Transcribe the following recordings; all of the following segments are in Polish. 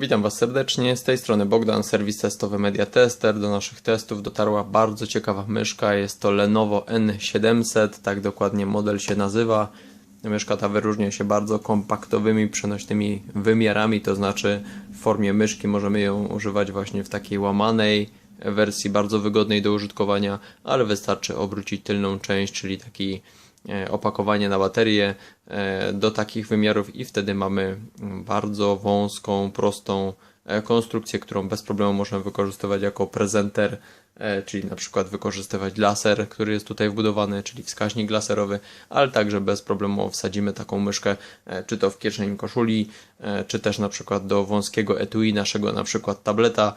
Witam Was serdecznie, z tej strony Bogdan, serwis testowy Media Tester. Do naszych testów dotarła bardzo ciekawa myszka, jest to Lenovo N700, tak dokładnie model się nazywa. Myszka ta wyróżnia się bardzo kompaktowymi, przenośnymi wymiarami, to znaczy w formie myszki możemy ją używać właśnie w takiej łamanej wersji, bardzo wygodnej do użytkowania, ale wystarczy obrócić tylną część, czyli taki opakowanie na baterię e, do takich wymiarów i wtedy mamy bardzo wąską, prostą e, konstrukcję, którą bez problemu możemy wykorzystywać jako prezenter, czyli na przykład wykorzystywać laser, który jest tutaj wbudowany, czyli wskaźnik laserowy, ale także bez problemu wsadzimy taką myszkę, czy to w kieszeń koszuli, czy też na przykład do wąskiego etui naszego na przykład tableta,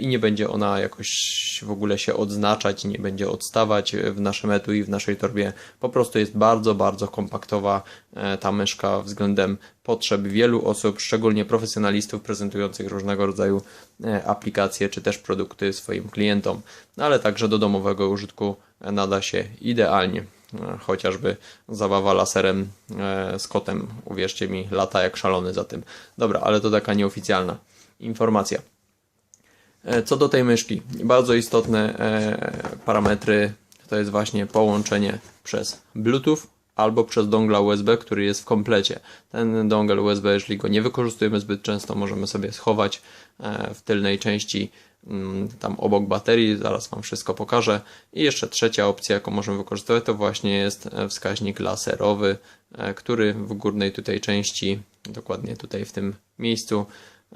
i nie będzie ona jakoś w ogóle się odznaczać, nie będzie odstawać w naszym etui, w naszej torbie. Po prostu jest bardzo, bardzo kompaktowa e, ta myszka względem potrzeb wielu osób, szczególnie profesjonalistów prezentujących różnego rodzaju e, aplikacje czy też produkty swoim klientom, no, ale także do domowego użytku nada się idealnie e, chociażby zabawa laserem z kotem, uwierzcie mi, lata jak szalony za tym. Dobra, ale to taka nieoficjalna informacja. E, co do tej myszki, bardzo istotne e, parametry to jest właśnie połączenie przez Bluetooth albo przez dongla USB, który jest w komplecie. Ten dongle USB, jeżeli go nie wykorzystujemy zbyt często, możemy sobie schować e, w tylnej części tam obok baterii, zaraz Wam wszystko pokażę. I jeszcze trzecia opcja, jaką możemy wykorzystywać, to właśnie jest wskaźnik laserowy, który w górnej tutaj części, dokładnie tutaj w tym miejscu,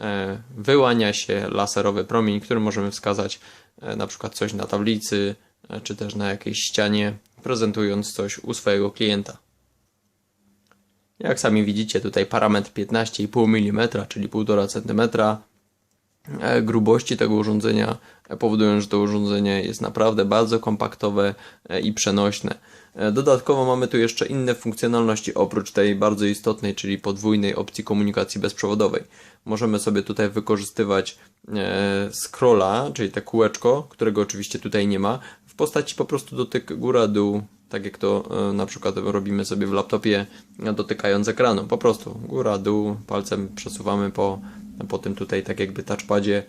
E, wyłania się laserowy promień, który możemy wskazać e, na przykład coś na tablicy, e, czy też na jakiejś ścianie, prezentując coś u swojego klienta. Jak sami widzicie, tutaj parametr 15,5 mm, czyli 1,5 cm grubości tego urządzenia powodują, że to urządzenie jest naprawdę bardzo kompaktowe i przenośne. E, dodatkowo mamy tu jeszcze inne funkcjonalności oprócz tej bardzo istotnej, czyli podwójnej opcji komunikacji bezprzewodowej. Możemy sobie tutaj wykorzystywać e, scrolla, czyli te kółeczko, którego oczywiście tutaj nie ma, w postaci po prostu dotyk góra-dół, tak jak to e, na przykład robimy sobie w laptopie dotykając ekranu. Po prostu góra-dół, palcem przesuwamy po, po tym tutaj tak jakby touchpadzie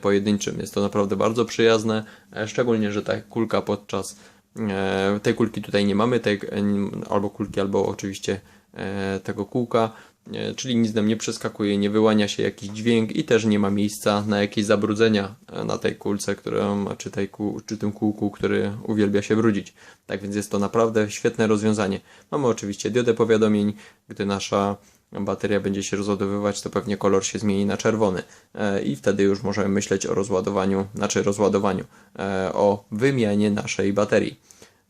pojedynczym. Jest to naprawdę bardzo przyjazne, szczególnie, że ta kulka podczas E, tej kulki tutaj nie mamy, tej, albo kulki, albo oczywiście e, tego kółka, e, czyli nic nam nie przeskakuje, nie wyłania się jakiś dźwięk i też nie ma miejsca na jakieś zabrudzenia na tej kulce, którą, czy, tej kół, czy tym kółku, który uwielbia się brudzić. Tak więc jest to naprawdę świetne rozwiązanie. Mamy oczywiście diodę powiadomień, gdy nasza bateria będzie się rozładowywać, to pewnie kolor się zmieni na czerwony e, i wtedy już możemy myśleć o rozładowaniu, znaczy rozładowaniu, e, o wymianie naszej baterii.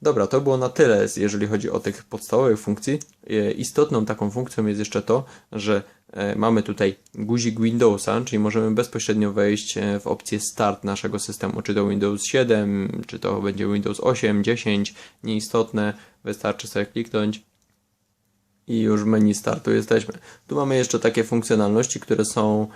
Dobra, to było na tyle, jeżeli chodzi o tych podstawowych funkcji. E, istotną taką funkcją jest jeszcze to, że mamy tutaj guzik Windowsa, czyli możemy bezpośrednio wejść w opcję Start naszego systemu, czy to Windows 7, czy to będzie Windows 8, 10, nieistotne, wystarczy sobie kliknąć i już w menu startu jesteśmy. Tu mamy jeszcze takie funkcjonalności, które są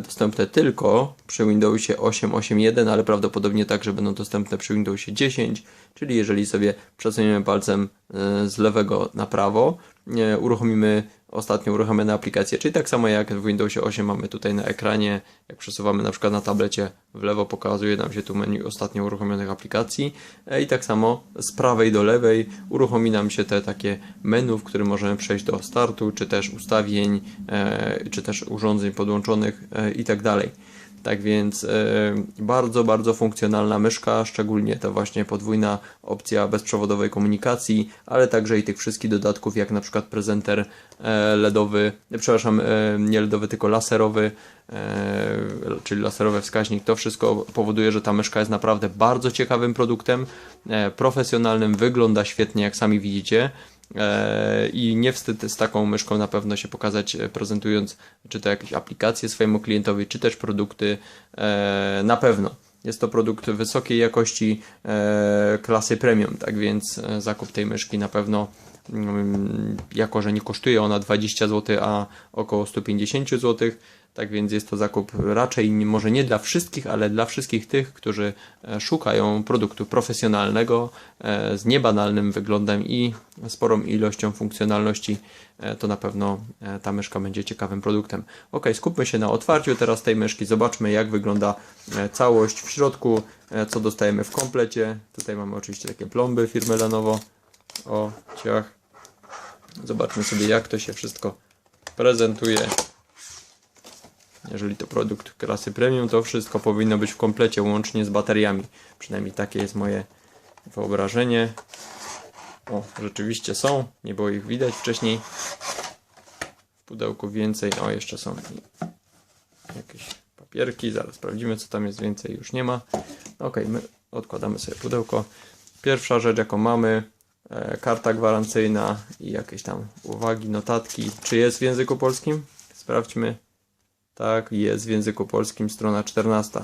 dostępne tylko przy Windowsie 8.8.1, ale prawdopodobnie także będą dostępne przy Windowsie 10, czyli jeżeli sobie przesuniemy palcem e, z lewego na prawo, e, uruchomimy ostatnio uruchomione aplikacje, czyli tak samo jak w Windowsie 8 mamy tutaj na ekranie, jak przesuwamy na przykład na tablecie w lewo pokazuje nam się tu menu ostatnio uruchomionych aplikacji e, i tak samo z prawej do lewej uruchomi nam się te takie menu, w którym możemy przejść do startu, czy też ustawień, e, czy też urządzeń podłączonych e, i tak dalej. Tak więc e, bardzo, bardzo funkcjonalna myszka, szczególnie ta właśnie podwójna opcja bezprzewodowej komunikacji, ale także i tych wszystkich dodatków, jak na przykład prezenter e, LEDowy, przepraszam, e, nie LEDowy, tylko laserowy, czyli laserowy wskaźnik. To wszystko powoduje, że ta myszka jest naprawdę bardzo ciekawym produktem, profesjonalnym, wygląda świetnie, jak sami widzicie. E, i nie wstyd z taką myszką na pewno się pokazać, e, prezentując czy to jakieś aplikacje swojemu klientowi, czy też produkty e, na pewno. Jest to produkt wysokiej jakości klasy premium, tak więc zakup tej myszki na pewno mm, jako że nie kosztuje ona 20 zł, a około 150 zł. Tak więc jest to zakup raczej może nie dla wszystkich, ale dla wszystkich tych, którzy e, szukają produktu profesjonalnego e, z niebanalnym wyglądem i sporą ilością funkcjonalności. E, To na pewno ta myszka będzie ciekawym produktem. Ok, skupmy się na otwarciu teraz tej myszki. Zobaczmy, jak wygląda całość w środku, co dostajemy w komplecie. Tutaj mamy oczywiście takie plomby firmy Lenovo. O, ciach. Zobaczmy sobie, jak to się wszystko prezentuje. Jeżeli to produkt klasy premium, to wszystko powinno być w komplecie, łącznie z bateriami. Przynajmniej takie jest moje wyobrażenie. O, rzeczywiście są. Nie było ich widać wcześniej. W pudełku więcej. O, jeszcze są jakieś papierki. Zaraz sprawdzimy, co tam jest więcej. Już nie ma. Ok, my odkładamy sobie pudełko. Pierwsza rzecz, jaką mamy, e, karta gwarancyjna i jakieś tam uwagi, notatki. Czy jest w języku polskim? Sprawdźmy. Tak, jest w języku polskim, strona 14.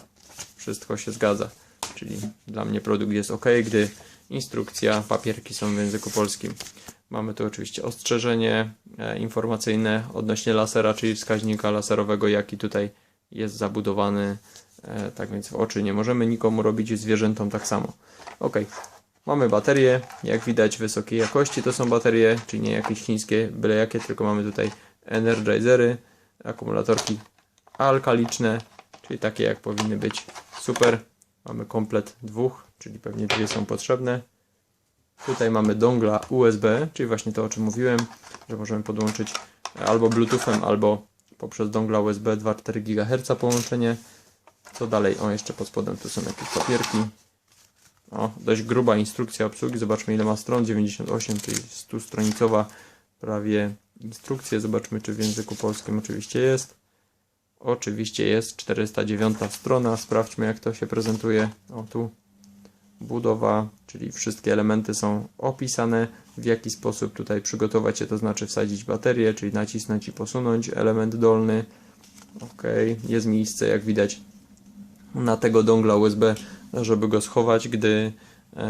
Wszystko się zgadza. Czyli dla mnie produkt jest ok, gdy instrukcja, papierki są w języku polskim. Mamy tu oczywiście ostrzeżenie e, informacyjne odnośnie lasera, czyli wskaźnika laserowego, jaki tutaj jest zabudowany. E, tak więc w oczy nie możemy nikomu robić, zwierzętom tak samo. Ok, mamy baterie, jak widać wysokiej jakości to są baterie, czyli nie jakieś chińskie, byle jakie, tylko mamy tutaj energizery, akumulatorki alkaliczne, czyli takie jak powinny być. Super. Mamy komplet dwóch, czyli pewnie dwie są potrzebne. Tutaj mamy dongla USB, czyli właśnie to o czym mówiłem, że możemy podłączyć albo Bluetoothem, albo poprzez dongla USB 2,4 GHz połączenie. Co dalej? O, jeszcze pod spodem tu są jakieś papierki. O, dość gruba instrukcja obsługi. Zobaczmy ile ma stron. 98, czyli 100 stronicowa prawie instrukcję. Zobaczmy czy w języku polskim oczywiście jest. Oczywiście jest 409 strona. Sprawdźmy jak to się prezentuje. O tu budowa, czyli wszystkie elementy są opisane, w jaki sposób tutaj przygotować je, to znaczy wsadzić baterię, czyli nacisnąć i posunąć element dolny. Ok, jest miejsce jak widać na tego dongla USB, żeby go schować, gdy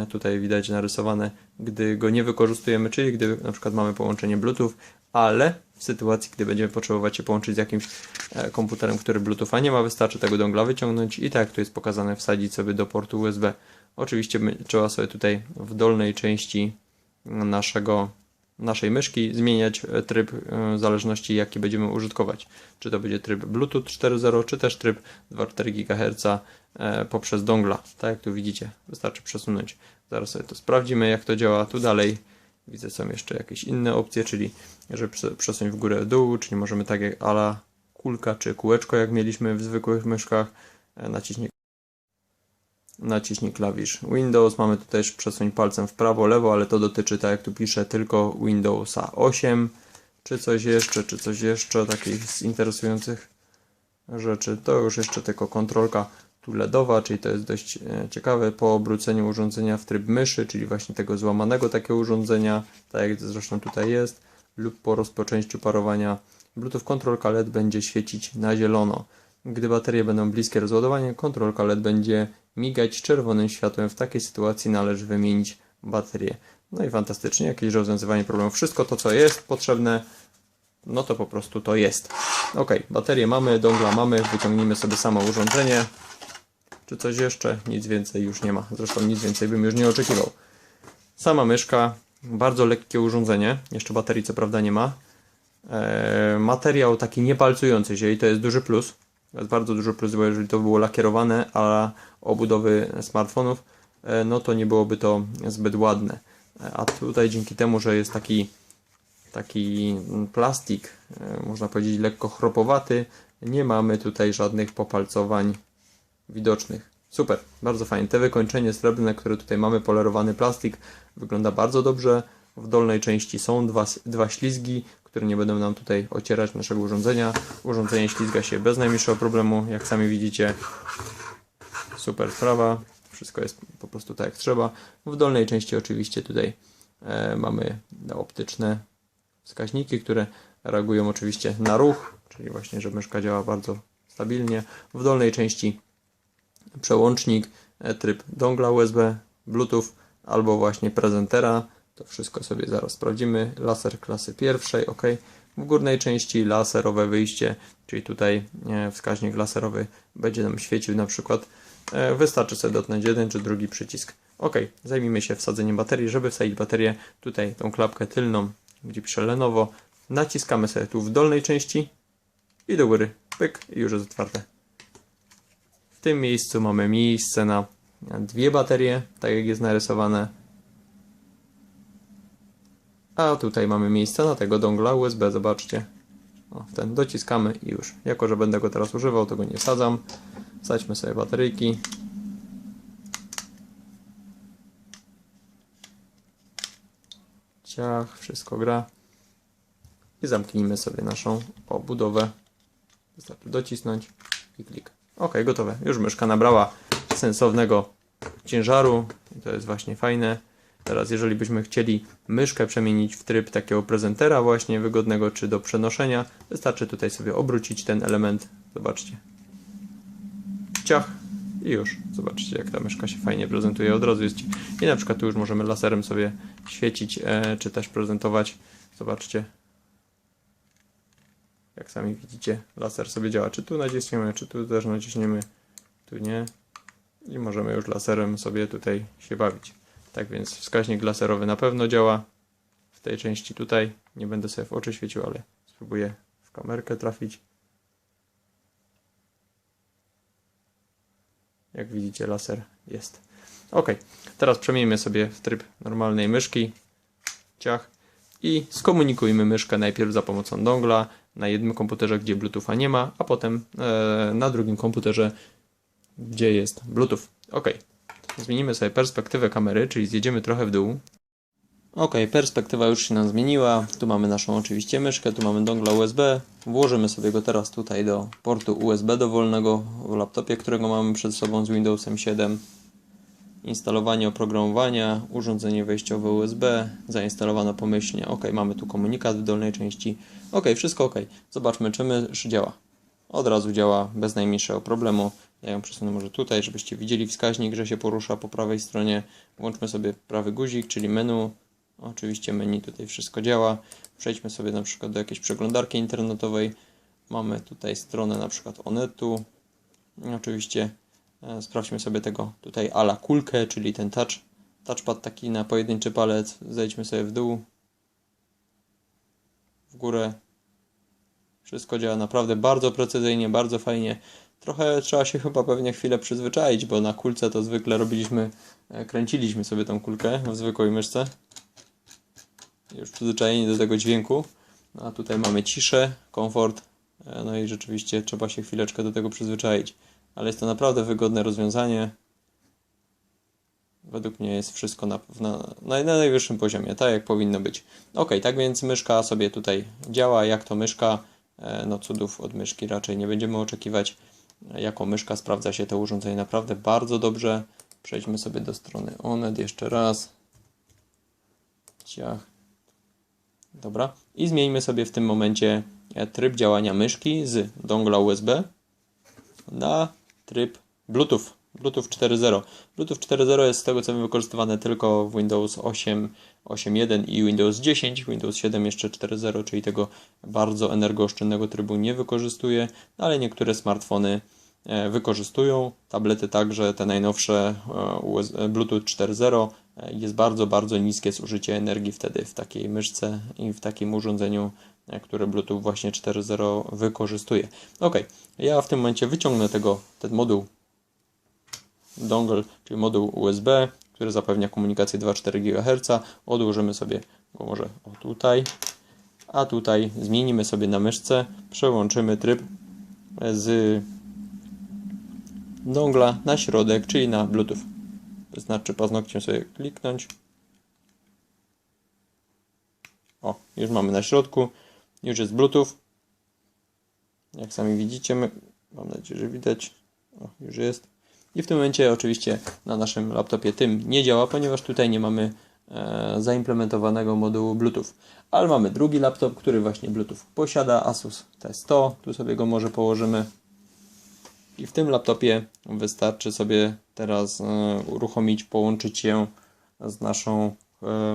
tutaj widać narysowane, gdy go nie wykorzystujemy, czyli gdy na przykład mamy połączenie Bluetooth, ale w sytuacji, gdy będziemy potrzebować się połączyć z jakimś e, komputerem, który Bluetootha nie ma, wystarczy tego dongla wyciągnąć i tak jak tu jest pokazane, wsadzić sobie do portu USB. Oczywiście trzeba sobie tutaj w dolnej części naszego, naszej myszki zmieniać e, tryb e, w zależności jaki będziemy użytkować. Czy to będzie tryb Bluetooth 4.0, czy też tryb 2,4 GHz e, poprzez dongla. Tak jak tu widzicie, wystarczy przesunąć. Zaraz sobie to sprawdzimy jak to działa. Tu dalej widzę są jeszcze jakieś inne opcje, czyli żeby prze- przesunąć w górę dół, czyli możemy tak jak ala kulka czy kółeczko jak mieliśmy w zwykłych myszkach, e, naciśnij klawisz Windows. Mamy tu też przesuń palcem w prawo, lewo, ale to dotyczy, tak jak tu piszę, tylko Windowsa 8. Czy coś jeszcze, czy coś jeszcze takich z interesujących rzeczy. To już jeszcze tylko kontrolka tu LEDowa, czyli to jest dość e, ciekawe. Po obróceniu urządzenia w tryb myszy, czyli właśnie tego złamanego takiego urządzenia, tak jak zresztą tutaj jest, lub po rozpoczęciu parowania Bluetooth kontrolka LED będzie świecić na zielono. Gdy baterie będą bliskie rozładowania, kontrolka LED będzie migać czerwonym światłem. W takiej sytuacji należy wymienić baterię. No i fantastycznie, jakieś rozwiązywanie problemu. Wszystko to, co jest potrzebne, no to po prostu to jest. Ok, baterię mamy, dongla mamy, wyciągnijmy sobie samo urządzenie. Czy coś jeszcze? Nic więcej już nie ma. Zresztą nic więcej bym już nie oczekiwał. Sama myszka, bardzo lekkie urządzenie. Jeszcze baterii co prawda nie ma. Eee, materiał taki niepalcujący się i to jest duży plus. Bardzo duży plus, bo jeżeli to było lakierowane, a obudowy smartfonów, e, no to nie byłoby to zbyt ładne. E, A tutaj dzięki temu, że jest taki taki plastik, e, można powiedzieć lekko chropowaty, nie mamy tutaj żadnych popalcowań widocznych. Super, bardzo fajnie. Te wykończenie srebrne, które tutaj mamy, polerowany plastik, wygląda bardzo dobrze. W dolnej części są dwa, dwa ślizgi, które nie będą nam tutaj ocierać naszego urządzenia. Urządzenie ślizga się bez najmniejszego problemu, jak sami widzicie. Super sprawa. Wszystko jest po prostu tak jak trzeba. W dolnej części oczywiście tutaj e, mamy optyczne wskaźniki, które reagują oczywiście na ruch, czyli właśnie, że myszka działa bardzo stabilnie. W dolnej części przełącznik, e, tryb dongla USB, Bluetooth albo właśnie prezentera. To wszystko sobie zaraz sprawdzimy. Laser klasy pierwszej, ok. W górnej części laserowe wyjście, czyli tutaj e, wskaźnik laserowy będzie nam świecił na przykład. E, Wystarczy sobie dotknąć jeden czy drugi przycisk. Ok, zajmijmy się wsadzeniem baterii. Żeby wsadzić baterię, tutaj tą klapkę tylną, gdzie pisze Lenovo, naciskamy sobie tu w dolnej części i do góry. Pyk i już jest otwarte. W tym miejscu mamy miejsce na dwie baterie, tak jak jest narysowane. A tutaj mamy miejsce na tego dongla USB, zobaczcie. O, ten dociskamy i już. Jako, że będę go teraz używał, to go nie wsadzam. Wsadźmy sobie bateryjki. Ciach, wszystko gra. I zamknijmy sobie naszą obudowę. Wystarczy docisnąć i klik. Ok, gotowe. Już myszka nabrała sensownego ciężaru. I to jest właśnie fajne. Teraz jeżeli byśmy chcieli myszkę przemienić w tryb takiego prezentera właśnie wygodnego, czy do przenoszenia, wystarczy tutaj sobie obrócić ten element. Zobaczcie. Ciach i już. Zobaczcie jak ta myszka się fajnie prezentuje. Od razu jest. I na przykład tu już możemy laserem sobie świecić, e, czy też prezentować. Zobaczcie. Jak sami widzicie, laser sobie działa. Czy tu naciśniemy, czy tu też naciśniemy. Tu nie. I możemy już laserem sobie tutaj się bawić. Tak więc wskaźnik laserowy na pewno działa. W tej części tutaj nie będę sobie w oczy świecił, ale spróbuję w kamerkę trafić. Jak widzicie, laser jest. Ok, teraz przemieńmy sobie w tryb normalnej myszki. Ciach. I skomunikujmy myszkę najpierw za pomocą dongla na jednym komputerze, gdzie Bluetootha nie ma, a potem e, na drugim komputerze, gdzie jest Bluetooth. Ok, zmienimy sobie perspektywę kamery, czyli zjedziemy trochę w dół. Ok, perspektywa już się nam zmieniła. Tu mamy naszą oczywiście myszkę, tu mamy dongla USB. Włożymy sobie go teraz tutaj do portu USB dowolnego w laptopie, którego mamy przed sobą z Windowsem 7. Instalowanie oprogramowania, urządzenie wejściowe USB, zainstalowano pomyślnie. Ok, mamy tu komunikat w dolnej części. Ok, wszystko ok. Zobaczmy, czy mysz działa. Od razu działa bez najmniejszego problemu. Ja ją przesunę może tutaj, żebyście widzieli wskaźnik, że się porusza po prawej stronie. Włączmy sobie prawy guzik, czyli menu. Oczywiście menu tutaj wszystko działa. Przejdźmy sobie na przykład do jakiejś przeglądarki internetowej. Mamy tutaj stronę na przykład Onetu. Oczywiście e, sprawdźmy sobie tego tutaj ala kulkę, czyli ten touch, touchpad taki na pojedynczy palec. Zejdźmy sobie w dół, w górę. Wszystko działa naprawdę bardzo precyzyjnie, bardzo fajnie. Trochę trzeba się chyba pewnie chwilę przyzwyczaić, bo na kulce to zwykle robiliśmy, e, kręciliśmy sobie tą kulkę w zwykłej myszce. Już przyzwyczajeni do tego dźwięku. No, a tutaj mamy ciszę, komfort. e, No i rzeczywiście trzeba się chwileczkę do tego przyzwyczaić. Ale jest to naprawdę wygodne rozwiązanie. Według mnie jest wszystko na, na, na, na najwyższym poziomie, tak jak powinno być. Ok, tak więc myszka sobie tutaj działa. Jak to myszka? E, No cudów od myszki raczej nie będziemy oczekiwać. Jako myszka sprawdza się to urządzenie naprawdę bardzo dobrze. Przejdźmy sobie do strony Onet jeszcze raz. Ciach. Dobra. I zmieńmy sobie w tym momencie e, tryb działania myszki z dongla USB na tryb Bluetooth. Bluetooth 4.0. Bluetooth 4.0 jest z tego co wiem wykorzystywane tylko w Windows 8, 8.1 i Windows 10. Windows 7 jeszcze 4.0, czyli tego bardzo energooszczędnego trybu nie wykorzystuje, no ale niektóre smartfony e, wykorzystują. Tablety także, te najnowsze e, US Bluetooth 4.0 e, jest bardzo, bardzo niskie zużycie energii wtedy w takiej myszce i w takim urządzeniu, e, które Bluetooth właśnie 4.0 wykorzystuje. Ok, ja w tym momencie wyciągnę tego, ten moduł dongle, czyli moduł USB, który zapewnia komunikację 2,4 GHz. Odłożymy sobie go może o tutaj, a tutaj zmienimy sobie na myszce, przełączymy tryb z dongla na środek, czyli na Bluetooth. Wystarczy paznokciem sobie kliknąć. O, już mamy na środku. Już jest Bluetooth. Jak sami widzicie, my, mam nadzieję, że widać. O, już jest. I w tym momencie oczywiście na naszym laptopie tym nie działa, ponieważ tutaj nie mamy e, zaimplementowanego modułu Bluetooth. Ale mamy drugi laptop, który właśnie Bluetooth posiada, Asus T100. Tu sobie go może położymy. I w tym laptopie wystarczy sobie teraz e, uruchomić, połączyć się z naszą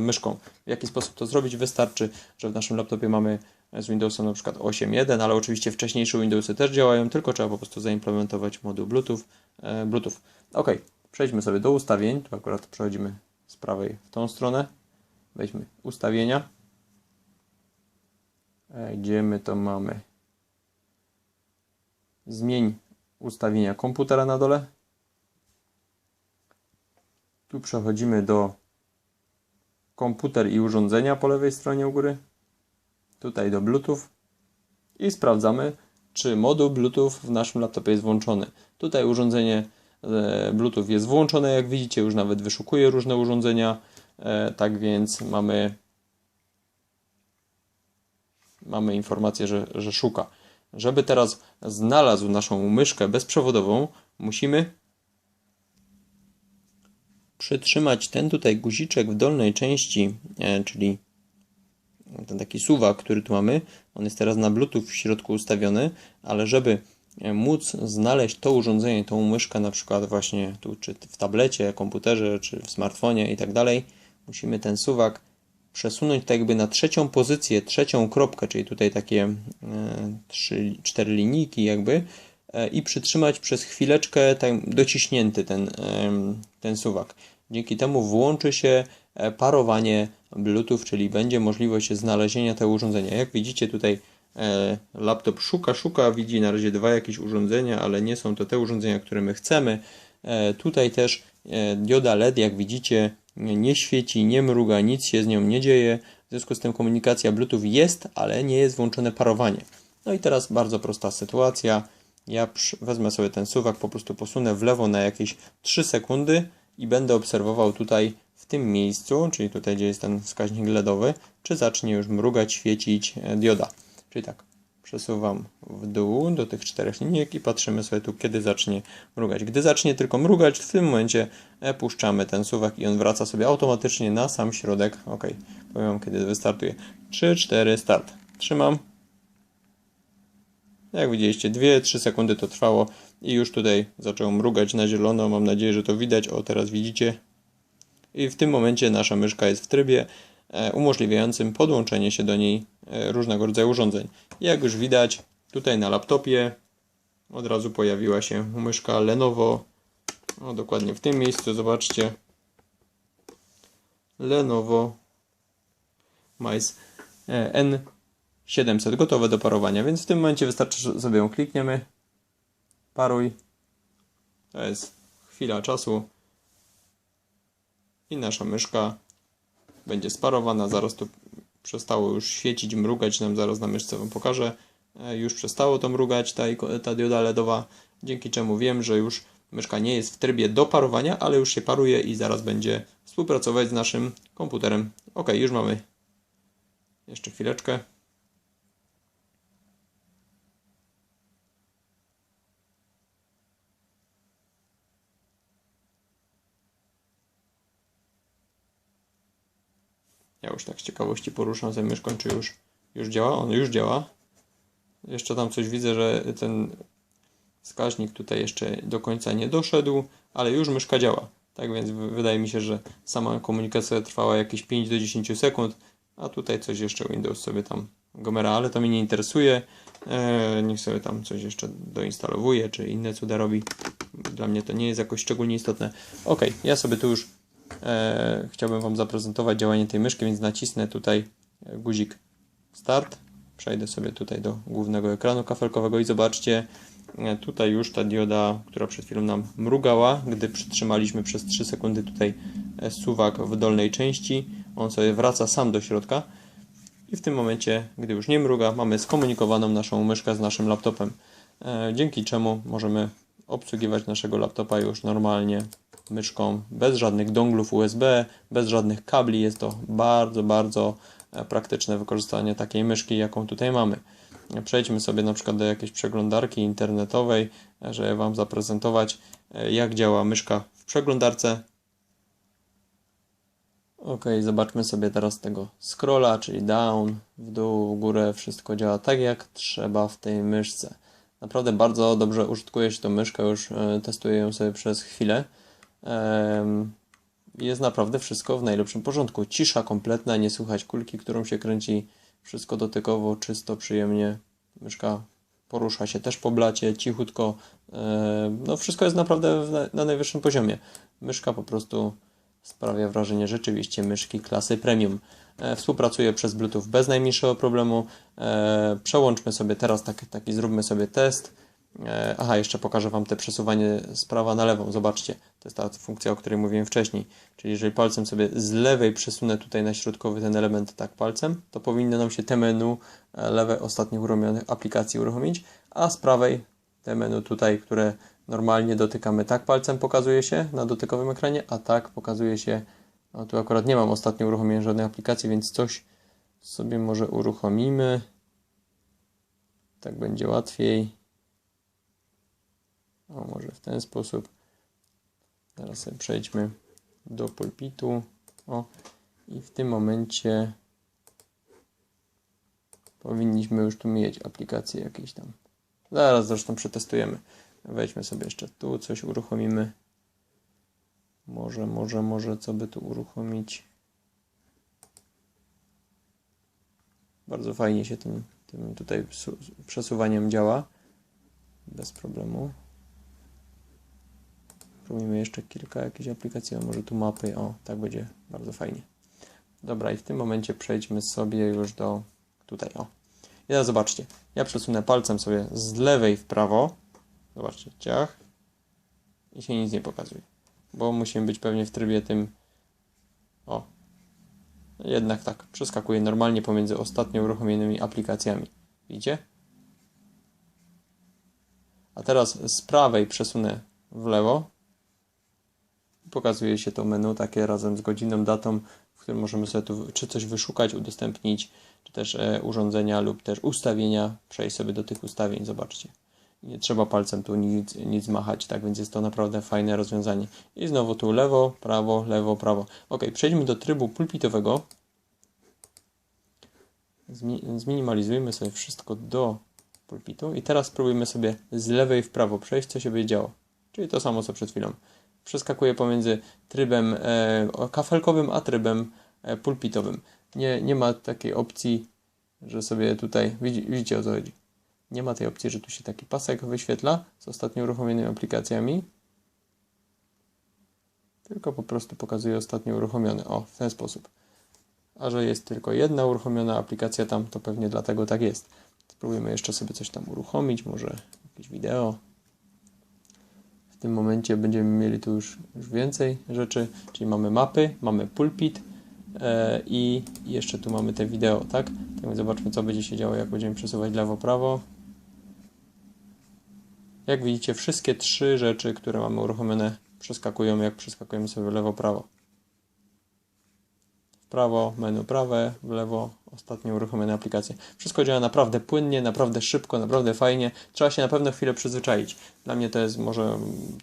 myszką. W jaki sposób to zrobić? Wystarczy, że w naszym laptopie mamy z Windowsem na przykład 8.1, ale oczywiście wcześniejsze Windowsy też działają, tylko trzeba po prostu zaimplementować moduł Bluetooth. E, Bluetooth. Ok, przejdźmy sobie do ustawień. Tu akurat przechodzimy z prawej w tą stronę. Weźmy ustawienia. E, Gdzie my to mamy? Zmień ustawienia komputera na dole. Tu przechodzimy do komputer i urządzenia po lewej stronie u góry. Tutaj do Bluetooth i sprawdzamy, czy moduł Bluetooth w naszym laptopie jest włączony. Tutaj urządzenie e, Bluetooth jest włączone, jak widzicie, już nawet wyszukuje różne urządzenia. E, Tak więc mamy, mamy informację, że, że szuka. Żeby teraz znalazł naszą myszkę bezprzewodową, musimy przytrzymać ten tutaj guziczek w dolnej części, e, czyli ten taki suwak, który tu mamy. On jest teraz na Bluetooth w środku ustawiony, ale żeby e, móc znaleźć to urządzenie, tą myszkę na przykład właśnie tu, czy w tablecie, komputerze, czy w smartfonie i tak dalej, musimy ten suwak przesunąć tak jakby na trzecią pozycję, trzecią kropkę, czyli tutaj takie e, cztery linijki jakby i przytrzymać przez chwileczkę tak dociśnięty ten, ten suwak. Dzięki temu włączy się e, parowanie Bluetooth, czyli będzie możliwość znalezienia tego urządzenia. Jak widzicie tutaj e, laptop szuka, szuka, widzi na razie dwa jakieś urządzenia, ale nie są to te urządzenia, które my chcemy. E, Tutaj też e, dioda LED, jak widzicie, nie świeci, nie mruga, nic się z nią nie dzieje. W związku z tym komunikacja Bluetooth jest, ale nie jest włączone parowanie. No i teraz bardzo prosta sytuacja. Ja wezmę sobie ten suwak, po prostu posunę w lewo na jakieś 3 sekundy i będę obserwował tutaj w tym miejscu, czyli tutaj gdzie jest ten wskaźnik LEDowy, czy zacznie już mrugać, świecić e, dioda. Czyli tak, przesuwam w dół do tych czterech linijek i patrzymy sobie tu, kiedy zacznie mrugać. Gdy zacznie tylko mrugać, w tym momencie e, puszczamy ten suwak i on wraca sobie automatycznie na sam środek. Ok, powiem kiedy wystartuje. 3, 4, start. Trzymam. Jak widzieliście, 2-3 sekundy to trwało i już tutaj zaczął mrugać na zielono. Mam nadzieję, że to widać. O, teraz widzicie. I w tym momencie nasza myszka jest w trybie e, umożliwiającym podłączenie się do niej e, różnego rodzaju urządzeń. Jak już widać, tutaj na laptopie od razu pojawiła się myszka Lenovo. O, dokładnie w tym miejscu, zobaczcie. Lenovo Mice e, N700 gotowe do parowania, więc w tym momencie wystarczy, że sobie ją klikniemy. Paruj. To jest chwila czasu i nasza myszka będzie sparowana. Zaraz to przestało już świecić, mrugać nam zaraz na myszce Wam pokażę. E, Już przestało to mrugać, ta, ta dioda LEDowa, dzięki czemu wiem, że już myszka nie jest w trybie do parowania, ale już się paruje i zaraz będzie współpracować z naszym komputerem. Ok, już mamy. Jeszcze chwileczkę. Ja już tak z ciekawości poruszam myszką, czy już, już działa? On już działa. Jeszcze tam coś widzę, że ten wskaźnik tutaj jeszcze do końca nie doszedł, ale już myszka działa. Tak więc wy- wydaje mi się, że sama komunikacja trwała jakieś 5 do 10 sekund, a tutaj coś jeszcze Windows sobie tam gomera, ale to mnie nie interesuje. Eee, niech sobie tam coś jeszcze doinstalowuje, czy inne cuda robi. Dla mnie to nie jest jakoś szczególnie istotne. Ok, ja sobie tu już e, chciałbym Wam zaprezentować działanie tej myszki, więc nacisnę tutaj guzik Start. Przejdę sobie tutaj do głównego ekranu kafelkowego i zobaczcie, e, tutaj już ta dioda, która przed chwilą nam mrugała, gdy przytrzymaliśmy przez 3 sekundy tutaj e, suwak w dolnej części, on sobie wraca sam do środka. I w tym momencie, gdy już nie mruga, mamy skomunikowaną naszą myszkę z naszym laptopem, dzięki czemu możemy obsługiwać naszego laptopa już normalnie myszką, bez żadnych donglów USB, bez żadnych kabli. Jest to bardzo, bardzo e, praktyczne wykorzystanie takiej myszki, jaką tutaj mamy. Przejdźmy sobie na przykład do jakiejś przeglądarki internetowej, e, żeby Wam zaprezentować, e, jak działa myszka w przeglądarce. Ok, zobaczmy sobie teraz tego scrolla, czyli down, w dół, w górę, wszystko działa tak jak trzeba w tej myszce. Naprawdę bardzo dobrze użytkuje się tą myszkę, już e, testuję ją sobie przez chwilę. Jest naprawdę wszystko w najlepszym porządku. Cisza kompletna, nie słychać kulki, którą się kręci. Wszystko dotykowo, czysto, przyjemnie. Myszka porusza się też po blacie, cichutko. No wszystko jest naprawdę na najwyższym poziomie. Myszka po prostu sprawia wrażenie rzeczywiście myszki klasy premium. E, Współpracuje przez Bluetooth bez najmniejszego problemu. E, Przełączmy sobie teraz taki, taki zróbmy sobie test. E, Aha, jeszcze pokażę Wam te przesuwanie z prawa na lewą. Zobaczcie, to jest ta funkcja, o której mówiłem wcześniej. Czyli jeżeli palcem sobie z lewej przesunę tutaj na środkowy ten element tak palcem, to powinno nam się te menu lewe ostatnio uruchomionych aplikacji uruchomić, a z prawej te menu tutaj, które normalnie dotykamy tak palcem pokazuje się na dotykowym ekranie, a tak pokazuje się, no tu akurat nie mam ostatnio uruchomionej żadnej aplikacji, więc coś sobie może uruchomimy. Tak będzie łatwiej. O, może w ten sposób. Teraz sobie przejdźmy do pulpitu. O, i w tym momencie powinniśmy już tu mieć aplikacje jakieś tam. Zaraz zresztą przetestujemy. Wejdźmy sobie jeszcze tu, coś uruchomimy. Może, może, może, co by tu uruchomić. Bardzo fajnie się tym, tym tutaj su- przesuwaniem działa. Bez problemu. Spróbujmy jeszcze kilka jakichś aplikacji, a może tu mapy. O, tak będzie bardzo fajnie. Dobra, i w tym momencie przejdźmy sobie już do tutaj. O. I teraz zobaczcie. Ja przesunę palcem sobie z lewej w prawo. Zobaczcie, ciach. I się nic nie pokazuje. Bo musimy być pewnie w trybie tym. O. Jednak tak, przeskakuje normalnie pomiędzy ostatnio uruchomionymi aplikacjami. Widzicie? A teraz z prawej przesunę w lewo. Pokazuje się to menu takie razem z godziną, datą, w którym możemy sobie tu czy coś wyszukać, udostępnić, czy też e, urządzenia lub też ustawienia. Przejść sobie do tych ustawień, zobaczcie. Nie trzeba palcem tu nic, nic machać, tak więc jest to naprawdę fajne rozwiązanie. I znowu tu lewo, prawo, lewo, prawo. Ok, przejdźmy do trybu pulpitowego. Zmi- Zminimalizujmy sobie wszystko do pulpitu i teraz spróbujmy sobie z lewej w prawo przejść, co się będzie działo. Czyli to samo co przed chwilą. Przeskakuję pomiędzy trybem e, kafelkowym a trybem e, pulpitowym. Nie, nie ma takiej opcji, że sobie tutaj, widzi, widzicie o co chodzi. Nie ma tej opcji, że tu się taki pasek wyświetla z ostatnio uruchomionymi aplikacjami. Tylko po prostu pokazuje ostatnio uruchomiony. O, w ten sposób. A że jest tylko jedna uruchomiona aplikacja tam, to pewnie dlatego tak jest. Spróbujemy jeszcze sobie coś tam uruchomić, może jakieś wideo. W tym momencie będziemy mieli tu już, już więcej rzeczy, czyli mamy mapy, mamy pulpit e, i jeszcze tu mamy te wideo, tak? Tak więc zobaczmy, co będzie się działo, jak będziemy przesuwać lewo, prawo. Jak widzicie, wszystkie trzy rzeczy, które mamy uruchomione, przeskakują, jak przeskakujemy sobie lewo, prawo. W prawo, menu prawe, w lewo, ostatnio uruchomione aplikacje. Wszystko działa naprawdę płynnie, naprawdę szybko, naprawdę fajnie. Trzeba się na pewno chwilę przyzwyczaić. Dla mnie to jest może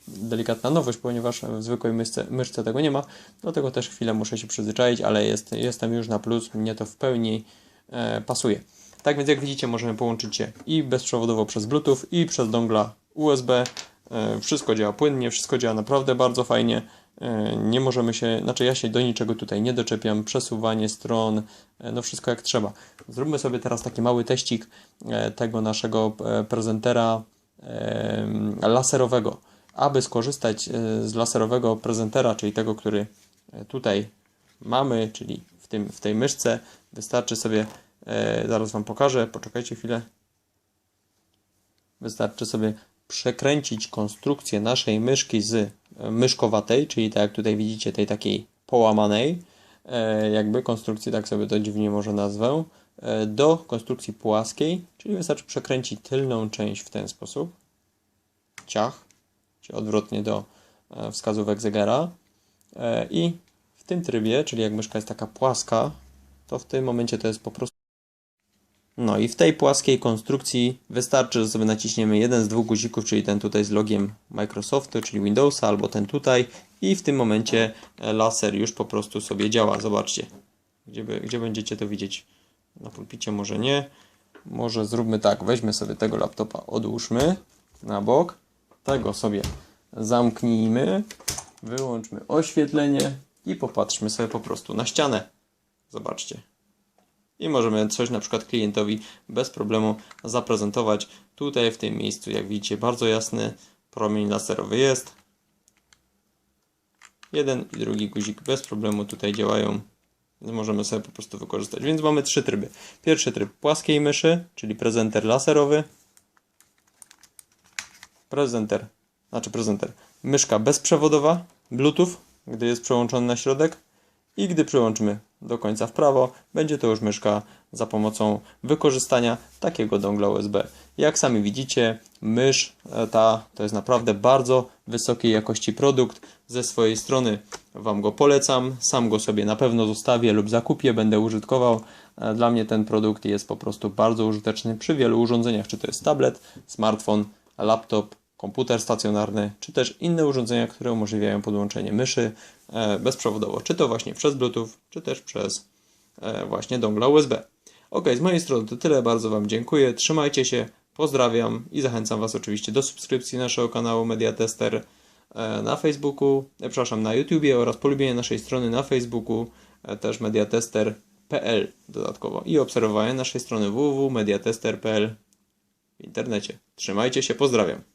delikatna nowość, ponieważ w zwykłej myszce, myszce tego nie ma. Dlatego też chwilę muszę się przyzwyczaić, ale jest, jestem już na plus, mnie to w pełni e, pasuje. Tak więc jak widzicie możemy połączyć się i bezprzewodowo przez Bluetooth i przez dongla USB. E, Wszystko działa płynnie, wszystko działa naprawdę bardzo fajnie. E, Nie możemy się, znaczy ja się do niczego tutaj nie doczepiam, przesuwanie stron, e, no wszystko jak trzeba. Zróbmy sobie teraz taki mały teścik tego naszego prezentera laserowego. Aby skorzystać z laserowego prezentera, czyli tego, który tutaj mamy, czyli w, tym, w tej myszce, wystarczy sobie, zaraz Wam pokażę, poczekajcie chwilę, Wystarczy sobie przekręcić konstrukcję naszej myszki z e, myszkowatej, czyli tak jak tutaj widzicie, tej takiej połamanej, e, jakby konstrukcji, tak sobie to dziwnie może nazwę, e, do konstrukcji płaskiej, czyli wystarczy przekręcić tylną część w ten sposób, ciach, czyli odwrotnie do wskazówek zegara i w tym trybie, czyli jak myszka jest taka płaska, to w tym momencie to jest po prostu no i w tej płaskiej konstrukcji wystarczy, że sobie naciśniemy jeden z dwóch guzików, czyli ten tutaj z logiem Microsoftu, czyli Windowsa, albo ten tutaj i w tym momencie e, laser już po prostu sobie działa. Zobaczcie, gdzie, gdzie będziecie to widzieć. Na pulpicie może nie. Może zróbmy tak, weźmy sobie tego laptopa, odłóżmy na bok, tego sobie zamknijmy, wyłączmy oświetlenie i popatrzmy sobie po prostu na ścianę. Zobaczcie. I możemy coś na przykład klientowi bez problemu zaprezentować. Tutaj w tym miejscu, jak widzicie, bardzo jasny promień laserowy jest. Jeden i drugi guzik bez problemu tutaj działają. Możemy sobie po prostu wykorzystać. Więc mamy trzy tryby. Pierwszy tryb płaskiej myszy, czyli prezenter laserowy. Prezenter, znaczy prezenter, myszka bezprzewodowa, Bluetooth, gdy jest przełączony na środek. I gdy przyłączymy do końca w prawo, będzie to już myszka za pomocą wykorzystania takiego dongla USB. Jak sami widzicie, mysz e, ta to jest naprawdę bardzo wysokiej jakości produkt. Ze swojej strony Wam go polecam. Sam go sobie na pewno zostawię lub zakupię, będę użytkował. E, Dla mnie ten produkt jest po prostu bardzo użyteczny przy wielu urządzeniach, czy to jest tablet, smartfon, laptop, komputer stacjonarny, czy też inne urządzenia, które umożliwiają podłączenie myszy bezprzewodowo, czy to właśnie przez Bluetooth, czy też przez e, właśnie dongla USB. Ok, z mojej strony to tyle, bardzo Wam dziękuję, trzymajcie się, pozdrawiam i zachęcam Was oczywiście do subskrypcji naszego kanału Mediatester e, na Facebooku, e, przepraszam, na YouTubie oraz polubienia naszej strony na Facebooku, e, też mediatester.pl dodatkowo i obserwowania naszej strony www.mediatester.pl w internecie. Trzymajcie się, pozdrawiam.